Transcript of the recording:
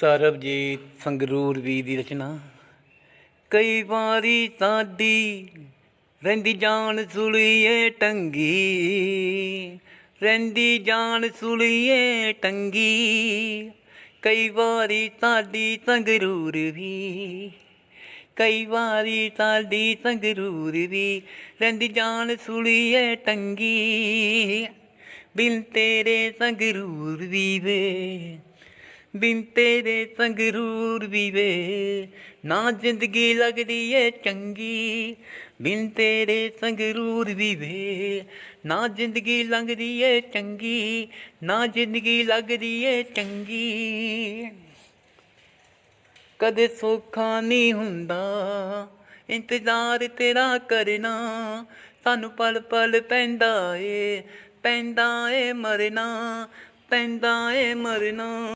ਸਰਬਜੀਤ ਸੰਗਰੂਰ ਵੀ ਦੀ ਰਚਨਾ। ਕਈ ਵਾਰੀ ਸਾਡੀ ਰਹਿੰਦੀ ਜਾਨ ਸੁਲੀਏ ਟੰਗੀ। ਰਹਿੰਦੀ ਜਾਨ ਸੁਲੀਏ ਟੰਗੀ। ਕਈ ਵਾਰੀ ਸਾਡੀ ਸੰਗਰੂਰ ਵੀ। ਕਈ ਵਾਰੀ ਸਾਡੀ ਸੰਗਰੂਰ ਵੀ ਰਹਿੰਦੀ ਜਾਨ ਸੁਲੀਏ ਟੰਗੀ। ਬਿਨ ਤੇਰੇ ਸੰਗਰੂਰ ਵੀ ਵੇ। ਬਿਨ ਤੇਰੇ ਸੰਗਰੂਰ ਵੀ ਵੇ ਨਾ ਜ਼ਿੰਦਗੀ ਲੱਗਦੀ ਏ ਚੰਗੀ, ਬਿਨ ਤੇਰੇ ਸੰਗਰੂਰ ਵੀ ਵੇ ਨਾ ਜ਼ਿੰਦਗੀ ਲੰਘਦੀ ਏ ਚੰਗੀ, ਨਾ ਜ਼ਿੰਦਗੀ ਲੱਗਦੀ ਏ ਚੰਗੀ। ਕਦੇ ਸੌਖਾ ਨਹੀਂ ਹੁੰਦਾ, ਇੰਤਜ਼ਾਰ ਤੇਰਾ ਕਰਨਾ। ਸਾਨੂੰ ਪਲ ਪਲ ਪੈਂਦਾ ਏ ਪੈਂਦਾ ਏ ਮਰਨਾ, ਪੈਂਦਾ ਏ ਮਰਨਾ।